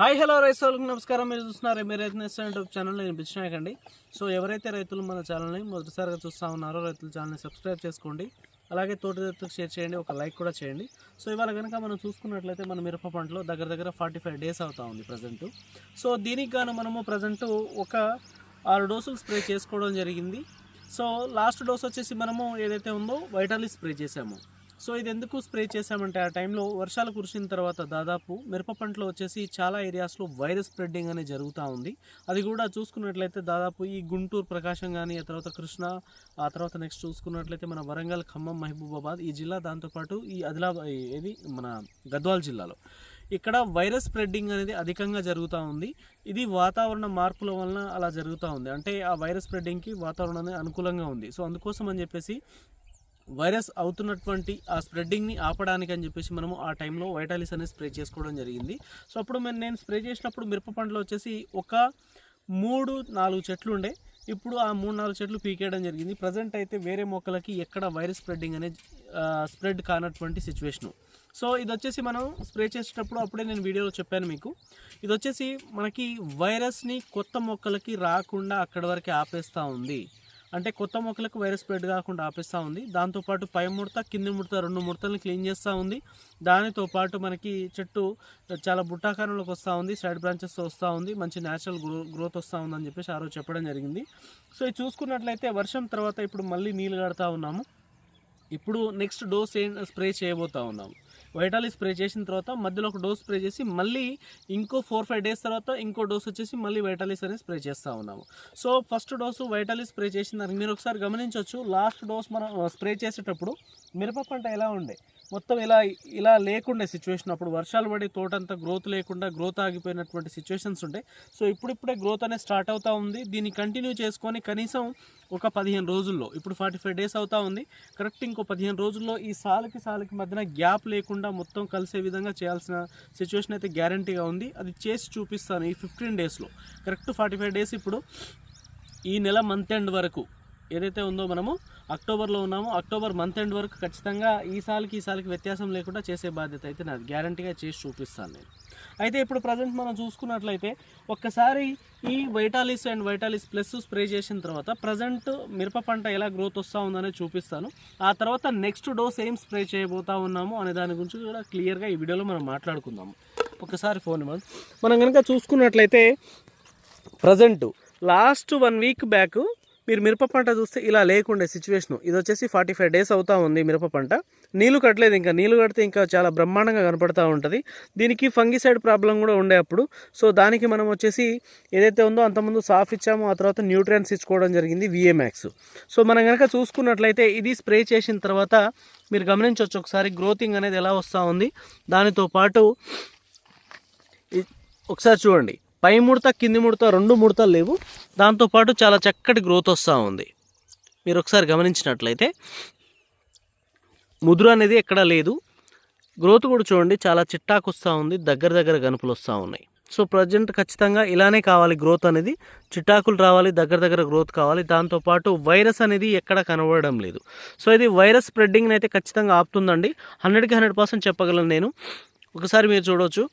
Hi hello రైతులకు నమస్కారం. మీరు చూస్తున్నారు మీరు రైతు యూట్యూబ్ ఛానల్. నేను సో ఎవరైతే రైతులు మన ఛానల్ని మొదటిసారిగా చూస్తూ ఉన్నారో రైతుల ఛానల్ని సబ్స్క్రైబ్ చేసుకోండి. అలాగే తోటి రైతులకు షేర్ చేయండి ఒక లైక్ కూడా చేయండి. సో ఇవాళ కనుక మనం చూసుకున్నట్లయితే మన మిరప పంటలో దగ్గర దగ్గర ఫార్టీ ఫైవ్ డేస్ అవుతా ఉంది ప్రజెంట్. సో దీనికి గాను మనము ప్రజెంట్ ఒక ఆరు డోసులు స్ప్రే చేసుకోవడం జరిగింది. సో లాస్ట్ డోస్ వచ్చేసి మనము ఏదైతే ఉందో వైటాలి స్ప్రే చేసాము సో ఇది ఎందుకు స్ప్రే చేశామంటే ఆ టైంలో వర్షాలు కురిసిన తర్వాత దాదాపు మిరప పంటలో వచ్చేసి చాలా ఏరియాస్లో వైరస్ స్ప్రెడ్డింగ్ అనేది జరుగుతూ ఉంది. అది కూడా చూసుకున్నట్లయితే దాదాపు ఈ గుంటూరు ప్రకాశం కానీ ఆ తర్వాత కృష్ణ ఆ తర్వాత నెక్స్ట్ చూసుకున్నట్లయితే మన వరంగల్ ఖమ్మం మహబూబాబాద్ ఈ జిల్లా దాంతోపాటు ఈ ఆదిలాబాద్ ఏది మన గద్వాల్ జిల్లాలో. ఇక్కడ వైరస్ స్ప్రెడ్డింగ్ అనేది అధికంగా జరుగుతూ ఉంది. ఇది వాతావరణ మార్పుల వలన అలా జరుగుతూ ఉంది. అంటే ఆ వైరస్ స్ప్రెడ్డింగ్కి వాతావరణం అనేది అనుకూలంగా ఉంది. సో అందుకోసం అని చెప్పేసి వైరస్ అవుతున్నటువంటి ఆ స్ప్రెడ్డింగ్ని ఆపడానికి అని చెప్పేసి మనము ఆ టైంలో వైటాలిస్ అనేది స్ప్రే చేసుకోవడం జరిగింది. సో అప్పుడు మేము నేను స్ప్రే చేసినప్పుడు మిరప పంటలో వచ్చేసి ఒక మూడు నాలుగు చెట్లు ఉండే. ఇప్పుడు ఆ మూడు నాలుగు చెట్లు పీకేయడం జరిగింది. ప్రజెంట్ అయితే వేరే మొక్కలకి ఎక్కడ వైరస్ స్ప్రెడ్డింగ్ అనేది స్ప్రెడ్ కానటువంటి సిచ్యువేషను. సో ఇది వచ్చేసి మనం స్ప్రే చేసేటప్పుడు అప్పుడే నేను వీడియోలో చెప్పాను మీకు. ఇది వచ్చేసి మనకి వైరస్ని కొత్త మొక్కలకి రాకుండా అక్కడి వరకు ఆపేస్తూ ఉంది. అంటే కొత్త మొక్కలకు వైరస్ స్ప్రెడ్ కాకుండా ఆపేస్తూ ఉంది. దాంతోపాటు పై ముడత కింది ముడత రెండు ముడతలను క్లీన్ చేస్తూ ఉంది. దానితో పాటు మనకి చెట్టు చాలా బుట్టాకారంలోకి వస్తూ ఉంది సైడ్ బ్రాంచెస్తో వస్తూ ఉంది మంచి న్యాచురల్ గ్రో గ్రోత్ వస్తూ ఉందని చెప్పేసి ఆ రోజు చెప్పడం జరిగింది. సో ఇది చూసుకున్నట్లయితే వర్షం తర్వాత ఇప్పుడు మళ్ళీ నీళ్ళు కడతా ఉన్నాము. ఇప్పుడు నెక్స్ట్ డోస్ ఏం స్ప్రే చేయబోతా ఉన్నాము. వైటాలి స్ప్రే చేసిన తర్వాత మధ్యలో ఒక డోస్ స్ప్రే చేసి మళ్ళీ ఇంకో ఫోర్ ఫైవ్ డేస్ తర్వాత ఇంకో డోస్ వచ్చేసి మళ్ళీ వైటాలిస్ అనేది స్ప్రే చేస్తూ ఉన్నాము. So first dose Vitalis spray చేసిన దానికి మీరు ఒకసారి గమనించవచ్చు. లాస్ట్ డోస్ మనం స్ప్రే చేసేటప్పుడు మిరప పంట ఎలా ఉండే? మొత్తం ఇలా ఇలా లేకుండే సిచ్యువేషన్ అప్పుడు వర్షాలు పడి తోట అంతా గ్రోత్ లేకుండా గ్రోత్ ఆగిపోయినటువంటి సిచ్యువేషన్స్ ఉంటాయి సో ఇప్పుడిప్పుడే గ్రోత్ అనేది స్టార్ట్ అవుతూ ఉంది. దీన్ని కంటిన్యూ చేసుకొని కనీసం ఒక పదిహేను రోజుల్లో ఇప్పుడు ఫార్టీ ఫైవ్ డేస్ అవుతూ ఉంది. కరెక్ట్ ఇంకో పదిహేను రోజుల్లో ఈ సాలకి సాలకి మధ్యన గ్యాప్ లేకుండా మొత్తం కలిసే విధంగా చేయాల్సిన సిచ్యువేషన్ అయితే గ్యారంటీగా ఉంది. అది చేసి చూపిస్తాను ఈ ఫిఫ్టీన్ డేస్లో కరెక్ట్ ఫార్టీ ఫైవ్ డేస్ ఇప్పుడు ఈ నెల మంత్ ఎండ్ వరకు ఏదైతే ఉందో మనము అక్టోబర్లో ఉన్నామో అక్టోబర్ మంత్ ఎండ్ వరకు ఖచ్చితంగా ఈ ఈసారికి ఈ వ్యత్యాసం లేకుండా చేసే బాధ్యత అయితే నాది. గ్యారంటీగా చేసి చూపిస్తాను నేను. అయితే ఇప్పుడు ప్రజెంట్ మనం చూసుకున్నట్లయితే ఒక్కసారి ఈ Vitalis and Vitalis plus spray చేసిన తర్వాత ప్రజెంట్ మిరప పంట ఎలా గ్రోత్ వస్తూ ఉందనే చూపిస్తాను. ఆ తర్వాత నెక్స్ట్ డోస్ ఏం స్ప్రే చేయబోతా ఉన్నాము అనే దాని గురించి కూడా క్లియర్గా ఈ వీడియోలో మనం మాట్లాడుకుందాము. ఒకసారి ఫోన్ ఇవ్వండి. మనం కనుక చూసుకున్నట్లయితే present last one week back మీరు మిరప పంట చూస్తే ఇలా లేకుండే సిచ్యువేషన్ ఇది వచ్చేసి ఫార్టీ ఫైవ్ డేస్ అవుతా ఉంది మిరప పంట. నీళ్ళు కట్టలేదు ఇంకా. నీళ్ళు కడితే ఇంకా చాలా బ్రహ్మాండంగా కనపడతా ఉంటుంది. దీనికి ఫంగిసైడ్ ప్రాబ్లం కూడా ఉండే అప్పుడు. సో దానికి మనం వచ్చేసి ఏదైతే ఉందో అంతకుముందు సాఫ్ ఇచ్చామో ఆ తర్వాత న్యూట్రియన్స్ ఇచ్చుకోవడం జరిగింది విఏమాక్స్ సో మనం కనుక చూసుకున్నట్లయితే ఇది స్ప్రే చేసిన తర్వాత మీరు గమనించవచ్చు ఒకసారి గ్రోతింగ్ అనేది ఎలా వస్తూ ఉంది. దానితో పాటు ఒకసారి చూడండి. పై ముడత కింది ముడత రెండు ముడతలు లేవు. దాంతోపాటు చాలా చక్కటి గ్రోత్ వస్తూ ఉంది. మీరు ఒకసారి గమనించినట్లయితే ముదురు అనేది ఎక్కడా లేదు. గ్రోత్ కూడా చూడండి చాలా చిట్టాకు వస్తూ ఉంది దగ్గర దగ్గర గనుపులు వస్తూ ఉన్నాయి. సో ప్రజెంట్ ఖచ్చితంగా ఇలానే కావాలి గ్రోత్ అనేది. చిట్టాకులు రావాలి దగ్గర దగ్గర గ్రోత్ కావాలి. దాంతోపాటు వైరస్ అనేది ఎక్కడ కనబడడం లేదు. సో ఇది వైరస్ స్ప్రెడ్డింగ్ని అయితే ఖచ్చితంగా ఆపుతుందండి. హండ్రెడ్కి హండ్రెడ్ పర్సెంట్ చెప్పగలను నేను. ఒకసారి మీరు చూడవచ్చు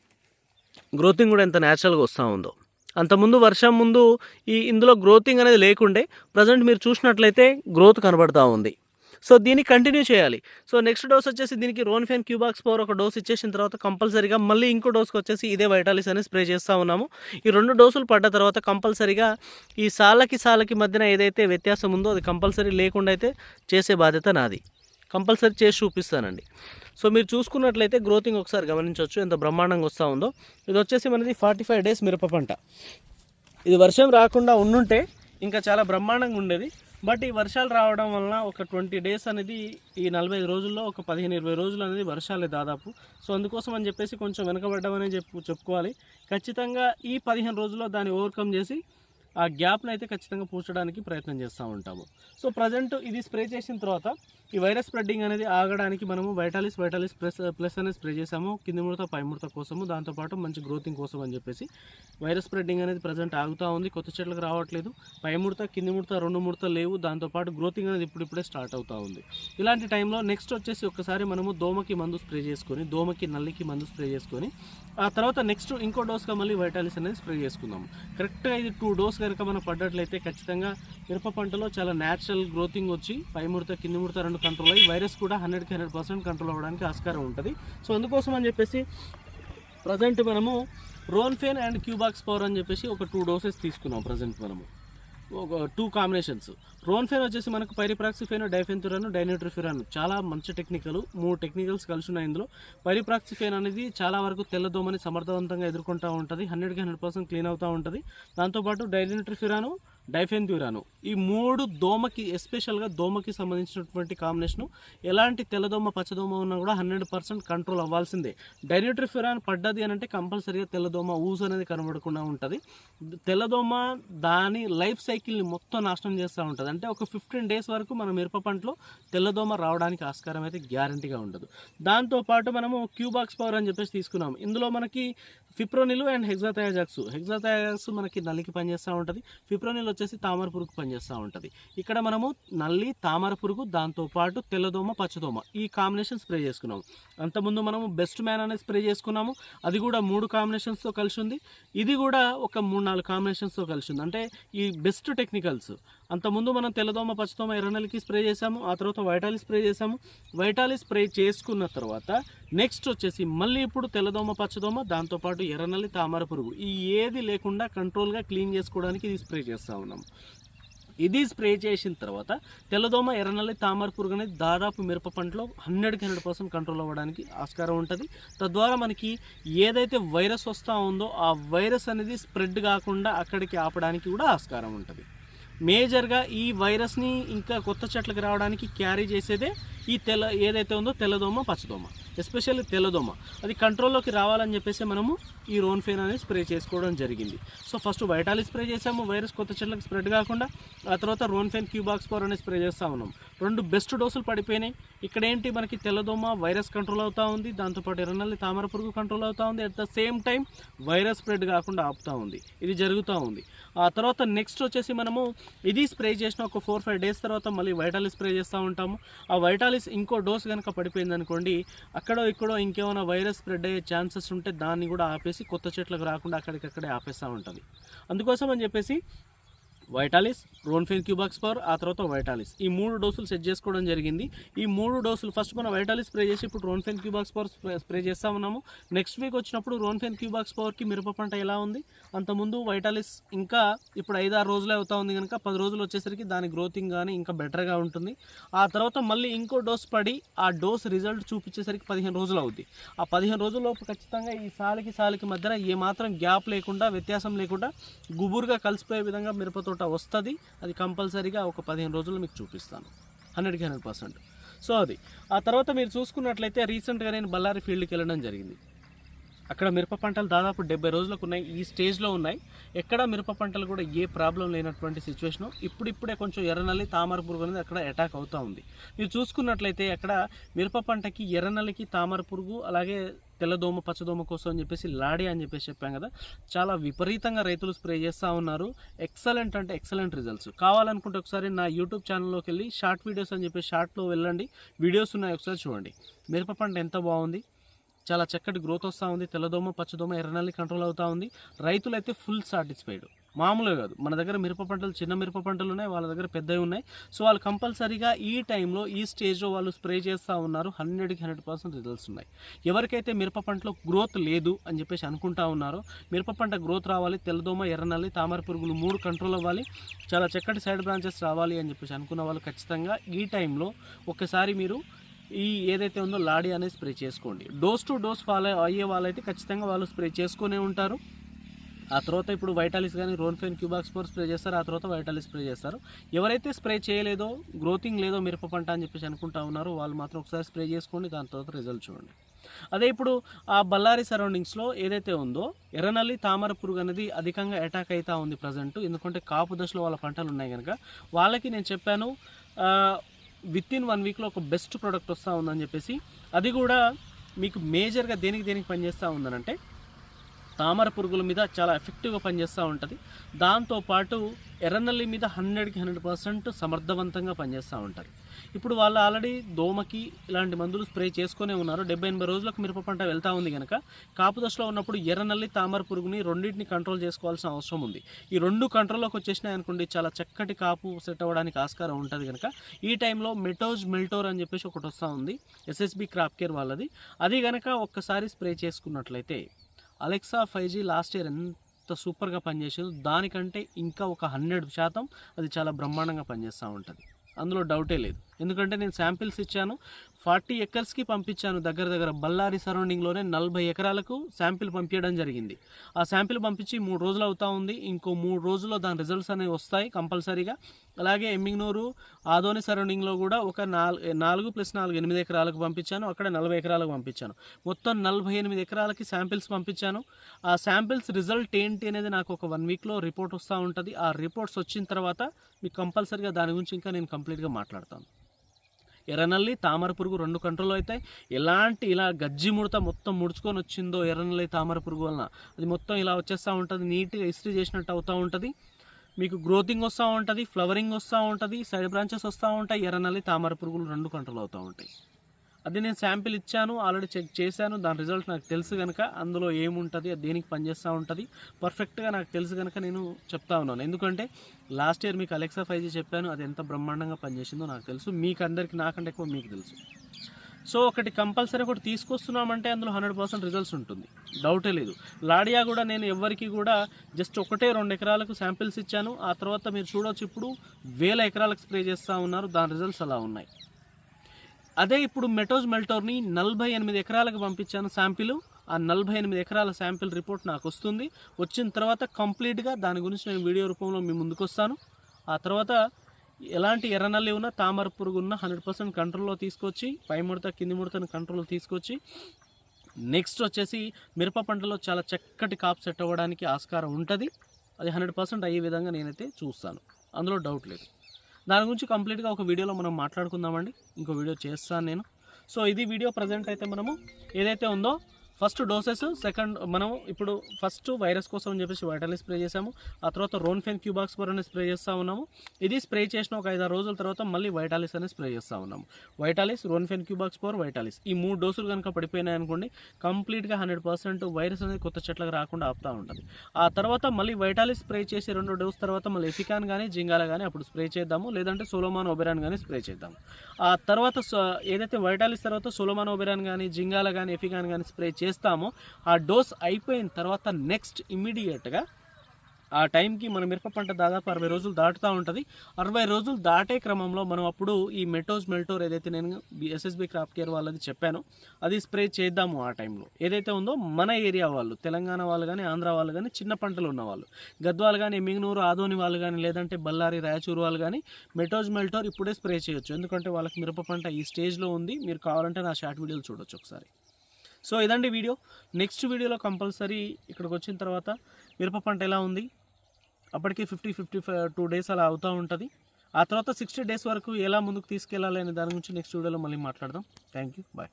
గ్రోతింగ్ కూడా ఎంత న్యాచురల్గా వస్తూ ఉందో. అంతకుముందు వర్షం ముందు ఈ ఇందులో గ్రోతింగ్ అనేది లేకుండే ప్రజెంట్ మీరు చూసినట్లయితే గ్రోత్ కనబడతా ఉంది. సో దీన్ని కంటిన్యూ చేయాలి. సో నెక్స్ట్ డోస్ వచ్చేసి దీనికి రోన్ఫెన్ క్యూబాక్స్ పవర్ ఒక డోస్ ఇచ్చేసిన తర్వాత కంపల్సరీగా మళ్ళీ ఇంకో డోస్కి వచ్చేసి ఇదే వైటాలిస్ అనేది స్ప్రే చేస్తూ ఉన్నాము. ఈ రెండు డోసులు పడ్డ తర్వాత కంపల్సరీగా ఈ సాలకి సాలకి మధ్యన ఏదైతే వ్యత్యాసం ఉందో అది కంపల్సరీ లేకుండా అయితే చేసే బాధ్యత నాది. కంపల్సరీ చేసి చూపిస్తానండి. సో మీరు చూసుకున్నట్లయితే గ్రోతింగ్ ఒకసారి గమనించవచ్చు ఎంత బ్రహ్మాండంగా వస్తూ ఉందో. ఇది వచ్చేసి మనది ఫార్టీ ఫైవ్ డేస్ మిరప పంట. ఇది వర్షం రాకుండా ఉండుంటే ఇంకా చాలా బ్రహ్మాండంగా ఉండేది. బట్ ఈ వర్షాలు రావడం వలన ఒక ట్వంటీ డేస్ అనేది ఈ నలభై రోజుల్లో ఒక పదిహేను ఇరవై రోజులు అనేది వర్షాలే దాదాపు. సో అందుకోసం అని చెప్పేసి కొంచెం వెనకబడ్డామని చెప్పు చెప్పుకోవాలి. ఖచ్చితంగా ఈ పదిహేను రోజుల్లో దాన్ని ఓవర్కమ్ చేసి ఆ గ్యాప్ని అయితే ఖచ్చితంగా పూడ్చడానికి ప్రయత్నం చేస్తూ ఉంటాము. సో ప్రజెంట్ ఇది స్ప్రే చేసిన తర్వాత ఈ వైరస్ స్ప్రెడ్డింగ్ అనేది ఆగడానికి మనము వైటాలిస్ వైటాలిస్ ప్లస్ ప్లస్ అనేది స్ప్రే చేసాము కింది ముడత పై ముడత కోసము. దాంతోపాటు మంచి గ్రోతింగ్ కోసం అని చెప్పేసి వైరస్ స్ప్రెడ్డింగ్ అనేది ప్రజెంట్ ఆగుతూ ఉంది. కొత్త చెట్లకు రావట్లేదు. పై ముడత కింది ముడత రెండు ముడత లేవు. దాంతోపాటు గ్రోతింగ్ అనేది ఇప్పుడిప్పుడే స్టార్ట్ అవుతూ ఉంది. ఇలాంటి టైంలో నెక్స్ట్ వచ్చేసి ఒకసారి మనము దోమకి మందు స్ప్రే చేసుకొని దోమకి నల్లికి మందు స్ప్రే చేసుకొని ఆ తర్వాత నెక్స్ట్ ఇంకో డోస్గా మళ్ళీ వైటాలిస్ అనేది స్ప్రే చేసుకుందాం. కరెక్ట్గా ఇది టూ డోస్ కనుక మనం పడ్డట్లయితే ఖచ్చితంగా మిరప పంటలో చాలా న్యాచురల్ గ్రోతింగ్ వచ్చి పై ముడత కింది ముడత రెండు కంట్రోల్ అయ్యి వైరస్ కూడా హండ్రెడ్కి హండ్రెడ్ పర్సెంట్ కంట్రోల్ అవ్వడానికి ఆస్కారం ఉంటుంది. సో అందుకోసం అని చెప్పేసి ప్రజెంట్ మనము రోన్ఫేన్ అండ్ క్యూబాక్స్ పవర్ అని చెప్పేసి ఒక టూ డోసెస్ తీసుకున్నాం ప్రజెంట్ మనము. ఒక టూ కాంబినేషన్స్ రోన్ఫెన్ వచ్చేసి మనకు పైరిప్రాక్సిఫెన్ డైఫెన్తురాన్ డైనోట్రిఫిరాన్ చాలా మంచి టెక్నికల్ మూడు టెక్నికల్స్ కలిసి ఉన్నాయి ఇందులో. పైరిప్రాక్సిఫెన్ అనేది చాలా వరకు తెల్లదోమని సమర్థవంతంగా ఎదుర్కొంటూ ఉంటుంది. హండ్రెడ్కి హండ్రెడ్ పర్సెంట్ క్లీన్ అవుతూ ఉంటుంది. దాంతోపాటు డైనోట్రిఫిరాను డైఫెన్థ్యూరాను ఈ మూడు దోమకి ఎస్పెషల్గా దోమకి సంబంధించినటువంటి కాంబినేషను ఎలాంటి తెల్లదోమ పచ్చదోమ ఉన్నా కూడా హండ్రెడ్ పర్సెంట్ కంట్రోల్ అవ్వాల్సిందే. డైనోట్రిఫిరాన్ పడ్డది అని అంటే కంపల్సరీగా తెల్లదోమ ఊజ్ అనేది కనబడకుండా ఉంటుంది. తెల్లదోమ దాని లైఫ్ సైకిల్ని మొత్తం నాశనం చేస్తూ ఉంటుంది. అంటే ఒక ఫిఫ్టీన్ డేస్ వరకు మన మిరప పంటలో తెల్లదోమ రావడానికి ఆస్కారం అయితే గ్యారంటీగా ఉండదు. దాంతోపాటు మనము క్యూబాక్స్ పవర్ అని చెప్పేసి తీసుకున్నాం. ఇందులో మనకి ఫిప్రోనిల్ అండ్ హెగ్జాథయాజాక్స్ హెగ్జాథయాజాక్స్ మనకి నల్లికి పనిచేస్తూ ఉంటుంది. ఫిప్రోనిల్ వచ్చేసి తామర పురుగు పనిచేస్తూ ఉంటుంది. ఇక్కడ మనము నల్లి తామర పురుగు దాంతోపాటు తెల్లదోమ పచ్చదోమ ఈ కాంబినేషన్ స్ప్రే చేసుకున్నాము. అంతకుముందు మనము బెస్ట్ మ్యాన్ అనేది స్ప్రే చేసుకున్నాము. అది కూడా మూడు కాంబినేషన్స్తో కలిసి ఉంది. ఇది కూడా ఒక మూడు నాలుగు కాంబినేషన్స్తో కలిసి ఉంది. అంటే ఈ బెస్ట్ టెక్నికల్స్ అంతకుముందు మనం తెల్లదోమ పచ్చదోమ ఎర్రనల్లికి స్ప్రే చేసాము ఆ తర్వాత వైటాలి స్ప్రే చేసాము వైటాలి స్ప్రే చేసుకున్న తర్వాత నెక్స్ట్ వచ్చేసి మళ్ళీ ఇప్పుడు తెల్లదోమ పచ్చదోమ దాంతోపాటు ఎర్రనల్లి తామర పురుగు ఈ ఏది లేకుండా కంట్రోల్గా క్లీన్ చేసుకోవడానికి ఇది స్ప్రే చేస్తాము ఉన్నాం. ఇది స్ప్రే చేసిన తర్వాత తెల్లదోమ ఎర్రనల్లి తామర పురుగు అనేది దాదాపు మిరప పంటలో హండ్రెడ్కి హండ్రెడ్ పర్సెంట్ కంట్రోల్ అవ్వడానికి ఆస్కారం ఉంటుంది. తద్వారా మనకి ఏదైతే వైరస్ వస్తూ ఉందో ఆ వైరస్ అనేది స్ప్రెడ్ కాకుండా అక్కడికి ఆపడానికి కూడా ఆస్కారం ఉంటుంది. మేజర్గా ఈ వైరస్ని ఇంకా కొత్త చెట్లకు రావడానికి క్యారీ చేసేదే ఈ తెల్ల ఏదైతే ఉందో తెల్లదోమ పచ్చదోమ. ఎస్పెషల్లీ తెల్లదోమ. అది కంట్రోల్లోకి రావాలని చెప్పేసి మనము ఈ రోన్ఫేన్ అనేది స్ప్రే చేసుకోవడం జరిగింది. సో ఫస్ట్ వైటాలి స్ప్రే చేసాము వైరస్ కొత్త చెట్లకు స్ప్రెడ్ కాకుండా ఆ తర్వాత రోన్ఫేన్ క్యూబాక్స్ పవర్ అనేది స్ప్రే చేస్తూ ఉన్నాం. రెండు బెస్ట్ డోసులు పడిపోయినాయి. ఇక్కడ ఏంటి మనకి తెల్లదోమ వైరస్ కంట్రోల్ అవుతూ ఉంది. దాంతోపాటు ఎర్రనల్లి తామర పురుగు కంట్రోల్ అవుతూ ఉంది. At the same time virus spread కాకుండా ఆపుతూ ఉంది. ఇది జరుగుతూ ఉంది. ఆ తర్వాత నెక్స్ట్ వచ్చేసి మనము ఇది స్ప్రే చేసిన ఒక ఫోర్ ఫైవ్ డేస్ తర్వాత మళ్ళీ వైటాలిస్ స్ప్రే చేస్తూ ఉంటాము. ఆ వైటాలిస్ ఇంకో డోస్ కనుక పడిపోయింది అనుకోండి అక్కడో ఇక్కడో ఇంకేమైనా వైరస్ స్ప్రెడ్ అయ్యే ఛాన్సెస్ ఉంటే దాన్ని కూడా ఆపేసి కొత్త చెట్లకు రాకుండా అక్కడికక్కడే ఆపేస్తూ ఉంటుంది. అందుకోసం అని చెప్పేసి వైటాలిస్ రోన్ఫిన్ క్యూబాక్స్ పవర్ ఆ తర్వాత వైటాలిస్ ఈ మూడు డోసులు సెట్ చేసుకోవడం జరిగింది. ఈ మూడు డోసులు ఫస్ట్ మనం వైటాలిస్ స్ప్రే చేసి ఇప్పుడు రోన్ఫిన్ క్యూబాక్స్ పవర్ స్ప్రే చేస్తా ఉన్నాము. నెక్స్ట్ వీక్ వచ్చినప్పుడు రోన్ఫిన్ క్యూబాక్స్ పవర్కి మిరప పంట ఎలా ఉంది? అంతకుముందు వైటాలిస్ ఇంకా ఇప్పుడు ఐదు ఆరు రోజులే అవుతా ఉంది కనుక పది రోజులు వచ్చేసరికి దాని గ్రోతింగ్ కానీ ఇంకా బెటర్గా ఉంటుంది. ఆ తర్వాత మళ్ళీ ఇంకో డోస్ పడి ఆ డోస్ రిజల్ట్ చూపించేసరికి పదిహేను రోజులు అవుద్ది. ఆ పదిహేను రోజుల్లోపు ఖచ్చితంగా ఈ సాలికి సాలికి మధ్యన ఏమాత్రం గ్యాప్ లేకుండా వ్యత్యాసం లేకుండా గుబురుగా కలిసిపోయే విధంగా మిరపతో తోట వస్తుంది. అది కంపల్సరీగా ఒక పదిహేను రోజులు మీకు చూపిస్తాను. హండ్రెడ్కి హండ్రెడ్ పర్సెంట్. సో అది. ఆ తర్వాత మీరు చూసుకున్నట్లయితే రీసెంట్గా నేను బళ్ళారి ఫీల్డ్కి వెళ్ళడం జరిగింది. అక్కడ మిరప పంటలు దాదాపు డెబ్బై రోజులకు ఉన్నాయి. ఈ స్టేజ్లో ఉన్నాయి. ఎక్కడ మిరప పంటలు కూడా ఏ ప్రాబ్లం లేనటువంటి సిచ్యువేషన్ ఇప్పుడిప్పుడే కొంచెం ఎర్రనల్లి తామర పురుగు అనేది అక్కడ అటాక్ అవుతూ ఉంది. మీరు చూసుకున్నట్లయితే అక్కడ మిరప పంటకి ఎర్రనల్లికి తామర పురుగు అలాగే తెల్లదోమ పచ్చదోమ కోసం అని చెప్పేసి లాడి అని చెప్పేసి చెప్పాం కదా. చాలా విపరీతంగా రైతులు స్ప్రే చేస్తూ ఉన్నారు. ఎక్సలెంట్ అంటే ఎక్సలెంట్ రిజల్ట్స్ కావాలనుకుంటే ఒకసారి నా యూట్యూబ్ ఛానల్లోకి వెళ్ళి షార్ట్ వీడియోస్ అని చెప్పి షార్ట్లో వెళ్ళండి. వీడియోస్ ఉన్నాయి ఒకసారి చూడండి. మిరప పంట ఎంత బాగుంది? చాలా చక్కటి గ్రోత్ వస్తూ ఉంది. తెల్లదోమ పచ్చదోమ ఎర్రనల్లి కంట్రోల్ అవుతూ ఉంది. రైతులైతే ఫుల్ సాటిస్ఫైడ్ మామూలుగా కాదు. మన దగ్గర మిరప పంటలు చిన్న మిరప పంటలు ఉన్నాయి వాళ్ళ దగ్గర పెద్దవి ఉన్నాయి. సో వాళ్ళు కంపల్సరీగా ఈ టైంలో ఈ స్టేజ్లో వాళ్ళు స్ప్రే చేస్తూ ఉన్నారు. హండ్రెడ్కి హండ్రెడ్ పర్సెంట్ రిజల్ట్స్ ఉన్నాయి. ఎవరికైతే మిరప పంటలో గ్రోత్ లేదు అని చెప్పేసి అనుకుంటా ఉన్నారో మిరప పంట గ్రోత్ రావాలి తెల్లదోమ ఎర్రనల్లి తామర పురుగులు మూడు కంట్రోల్ అవ్వాలి చాలా చక్కటి సైడ్ బ్రాంచెస్ రావాలి అని చెప్పేసి అనుకున్న వాళ్ళు ఖచ్చితంగా ఈ టైంలో ఒకసారి మీరు ఈ ఏదైతే ఉందో లాడీ అనేది స్ప్రే చేసుకోండి. డోస్ టు డోస్ ఫాలో అయ్యే వాళ్ళైతే ఖచ్చితంగా వాళ్ళు స్ప్రే చేసుకునే ఉంటారు. ఆ తర్వాత ఇప్పుడు వైటాలిస్ కానీ రోన్ఫెన్ క్యూబాక్ స్పోర్ స్ప్రే చేస్తారు. ఆ తర్వాత వైటాలిస్ స్ప్రే చేస్తారు. ఎవరైతే స్ప్రే చేయలేదో గ్రోతింగ్ లేదో మిరప పంట అని చెప్పేసి అనుకుంటా ఉన్నారో వాళ్ళు మాత్రం ఒకసారి స్ప్రే చేసుకోండి. దాని తర్వాత రిజల్ట్ చూడండి. అదే ఇప్పుడు ఆ బళ్ళారి సరౌండింగ్స్లో ఏదైతే ఉందో ఎర్రనల్లి తామర పురుగు అనేది అధికంగా అటాక్ అవుతూ ఉంది ప్రజెంట్ ఎందుకంటే కాపు దశలో వాళ్ళ పంటలు ఉన్నాయి కనుక వాళ్ళకి నేను చెప్పాను విత్ ఇన్ వన్ వీక్లో ఒక బెస్ట్ ప్రోడక్ట్ వస్తూ ఉందని చెప్పేసి. అది కూడా మీకు మేజర్గా దేనికి దేనికి పనిచేస్తూ ఉందనంటే తామర పురుగుల మీద చాలా ఎఫెక్టివ్గా పనిచేస్తూ ఉంటుంది. దాంతోపాటు ఎర్రనల్లి మీద హండ్రెడ్కి హండ్రెడ్ పర్సెంట్ సమర్థవంతంగా పనిచేస్తూ ఉంటుంది ఇప్పుడు వాళ్ళు ఆల్రెడీ దోమకి ఇలాంటి మందులు స్ప్రే చేసుకునే ఉన్నారు. డెబ్బై ఎనభై రోజులకు మిరప పంట వెళ్తూ ఉంది కనుక కాపు దశలో ఉన్నప్పుడు ఎర్రనల్లి తామర పురుగుని రెండింటిని కంట్రోల్ చేసుకోవాల్సిన అవసరం ఉంది. ఈ రెండు కంట్రోల్లోకి వచ్చేసినాయి అనుకోండి చాలా చక్కటి కాపు సెట్ అవ్వడానికి ఆస్కారం ఉంటుంది కనుక ఈ టైంలో మెటోజ్ మిల్టోర్ అని చెప్పేసి ఒకటి వస్తూ ఉంది. ఎస్ఎస్బి క్రాప్ కేర్ వాళ్ళది. అది కనుక ఒక్కసారి స్ప్రే చేసుకున్నట్లయితే Alexa five G last year ఎంత సూపర్గా పనిచేసేదో దానికంటే ఇంకా ఒక హండ్రెడ్ శాతం అది చాలా బ్రహ్మాండంగా పనిచేస్తూ ఉంటుంది. అందులో డౌటే లేదు. ఎందుకంటే నేను శాంపిల్స్ ఇచ్చాను. ఫార్టీ ఎకర్స్కి పంపించాను దగ్గర దగ్గర. బళ్ళారి సరౌండింగ్లోనే నలభై ఎకరాలకు శాంపిల్ పంపించడం జరిగింది. ఆ శాంపిల్ పంపించి మూడు రోజులు అవుతా ఉంది. ఇంకో మూడు రోజుల్లో దాని రిజల్ట్స్ అనేవి వస్తాయి కంపల్సరీగా. అలాగే ఎమ్మింగ్నూరు ఆదోని సరౌండింగ్లో కూడా ఒక నాలుగు నాలుగు ప్లస్ నాలుగు ఎనిమిది ఎకరాలకు పంపించాను. అక్కడ నలభై ఎకరాలకు పంపించాను. మొత్తం నలభై ఎనిమిది ఎకరాలకి శాంపిల్స్ పంపించాను. ఆ శాంపిల్స్ రిజల్ట్ ఏంటి అనేది నాకు ఒక వన్ వీక్లో రిపోర్ట్ వస్తూ ఉంటుంది. ఆ రిపోర్ట్స్ వచ్చిన తర్వాత మీకు కంపల్సరీగా దాని గురించి ఇంకా నేను కంప్లీట్గా మాట్లాడతాను. ఎర్రనల్లి తామర పురుగు రెండు కంట్రోల్ అవుతాయి. ఎలాంటి ఇలా గజ్జి ముడత మొత్తం ముడుచుకొని వచ్చిందో ఎర్రనల్లి తామర పురుగు వలన. అది మొత్తం ఇలా వచ్చేస్తూ ఉంటుంది నీట్గా ఇస్త్రీ చేసినట్టు అవుతూ ఉంటుంది. మీకు గ్రోతింగ్ వస్తూ ఉంటుంది ఫ్లవరింగ్ వస్తూ ఉంటుంది సైడ్ బ్రాంచెస్ వస్తూ ఉంటాయి ఎర్రనల్లి తామర పురుగులు రెండు కంట్రోల్ అవుతూ ఉంటాయి. అది నేను శాంపిల్ ఇచ్చాను ఆల్రెడీ చెక్ చేశాను దాని రిజల్ట్ నాకు తెలుసు కనుక అందులో ఏముంటుంది అది దేనికి పనిచేస్తూ ఉంటుంది పర్ఫెక్ట్గా నాకు తెలుసు కనుక నేను చెప్తా ఉన్నాను. ఎందుకంటే లాస్ట్ ఇయర్ మీకు అలెక్సా ఫైవ్ జీ చెప్పాను అది ఎంత బ్రహ్మాండంగా పనిచేసిందో నాకు తెలుసు మీకు అందరికీ నాకంటే ఎక్కువ మీకు తెలుసు. సో ఒకటి కంపల్సరీ ఒకటి తీసుకొస్తున్నామంటే అందులో హండ్రెడ్ పర్సెంట్ రిజల్ట్స్ ఉంటుంది. డౌటే లేదు. లాడియా కూడా నేను ఎవరికి కూడా జస్ట్ ఒకటే రెండు ఎకరాలకు శాంపిల్స్ ఇచ్చాను ఆ తర్వాత మీరు చూడవచ్చు ఇప్పుడు వేల ఎకరాలకు స్ప్రే చేస్తూ ఉన్నారు దాని రిజల్ట్స్ అలా ఉన్నాయి. అదే ఇప్పుడు మెటోజ్ మెల్టోర్ని నలభై ఎనిమిది ఎకరాలకు పంపించాను శాంపిల్. ఆ నలభై ఎనిమిది ఎకరాల శాంపిల్ రిపోర్ట్ నాకు వస్తుంది. వచ్చిన తర్వాత కంప్లీట్గా దాని గురించి నేను వీడియో రూపంలో మీ ముందుకు వస్తాను ఆ తర్వాత ఎలాంటి ఎర్రనల్లి ఉన్నా తామర పురుగు ఉన్నా హండ్రెడ్ పర్సెంట్ కంట్రోల్లో తీసుకొచ్చి పై ముడత కింది ముడతను కంట్రోల్లో తీసుకొచ్చి నెక్స్ట్ వచ్చేసి మిరప పంటలో చాలా చక్కటి కాప్ సెట్ అవ్వడానికి ఆస్కారం ఉంటుంది. అది హండ్రెడ్ పర్సెంట్ అయ్యే విధంగా నేనైతే చూస్తాను. అందులో డౌట్ లేదు. దాని గురించి కంప్లీట్గా ఒక వీడియోలో మనం మాట్లాడుకుందామండి. ఇంకో వీడియో చేస్తాను నేను. సో ఇది వీడియో ప్రజెంట్ అయితే మనము ఏదైతే ఉందో ఫస్ట్ డోసెస్ సెకండ్ మనం ఇప్పుడు ఫస్ట్ వైరస్ కోసం అని చెప్పేసి వైటాలి స్ప్రే చేసాము ఆ తర్వాత రోన్ఫెన్ క్యూబాక్స్ పర్ అనేది స్ప్రే చేస్తూ ఉన్నాము. ఇది స్ప్రే చేసిన ఒక ఐదారు రోజుల తర్వాత మళ్ళీ వైటాలిస్ అని స్ప్రే చేస్తూ ఉన్నాము. వైటాలిస్ రోన్ఫెన్ క్యూబాక్స్ పర్ వైటాలిస్ ఈ మూడు డోసులు కనుక పడిపోయినాయి అనుకోండి కంప్లీట్గా హండ్రెడ్ పర్సెంట్ వైరస్ అనేది కొత్త చెట్లకు రాకుండా ఆపుతూ ఉంటుంది. ఆ తర్వాత మళ్ళీ వైటాలిస్ స్ప్రే చేసి రెండు డోస్ తర్వాత మళ్ళీ ఎఫికాన్ కానీ జింగాల కానీ అప్పుడు స్ప్రే చేద్దాము. లేదంటే సోలోమాన్ ఒబెరాన్ కానీ స్ప్రే చేద్దాము. ఆ తర్వాత ఏదైతే వైటాలిస్ తర్వాత సోలోమాన్ ఒబెరాన్ కానీ జింగాల కానీ ఎఫికాన్ కానీ స్ప్రే చేస్తామో ఆ డోస్ అయిపోయిన తర్వాత నెక్స్ట్ ఇమ్మీడియట్గా ఆ టైంకి మన మిరప పంట దాదాపు అరవై రోజులు దాటుతూ ఉంటుంది. అరవై రోజులు దాటే క్రమంలో మనం అప్పుడు ఈ మెటోజ్ మెల్టోర్ ఏదైతే నేను ఎస్ఎస్బి క్రాప్ కేర్ వాళ్ళది చెప్పాను అది స్ప్రే చేద్దాము ఆ టైంలో ఏదైతే ఉందో మన ఏరియా వాళ్ళు తెలంగాణ వాళ్ళు కానీ ఆంధ్ర వాళ్ళు కానీ చిన్న పంటలు ఉన్నవాళ్ళు గద్వాలు కానీ మింగనూరు ఆదోని వాళ్ళు కానీ లేదంటే బళ్ళారి రాయచూరు వాళ్ళు కానీ మెటోజ్ మెల్టోర్ ఇప్పుడే స్ప్రే చేయొచ్చు. ఎందుకంటే వాళ్ళకి మిరప పంట ఈ స్టేజ్లో ఉంది. మీరు కావాలంటే నా షార్ట్ వీడియోలు చూడొచ్చు ఒకసారి. సో ఇదండి వీడియో. నెక్స్ట్ వీడియోలో కంపల్సరీ ఇక్కడికి వచ్చిన తర్వాత మిరప పంట ఎలా ఉంది? అప్పటికి fifty fifty five two days అలా అవుతూ ఉంటుంది. ఆ తర్వాత సిక్స్టీ డేస్ వరకు ఎలా ముందుకు తీసుకెళ్ళాలి అనే దాని గురించి నెక్స్ట్ వీడియోలో మళ్ళీ మాట్లాడదాం. Thank you bye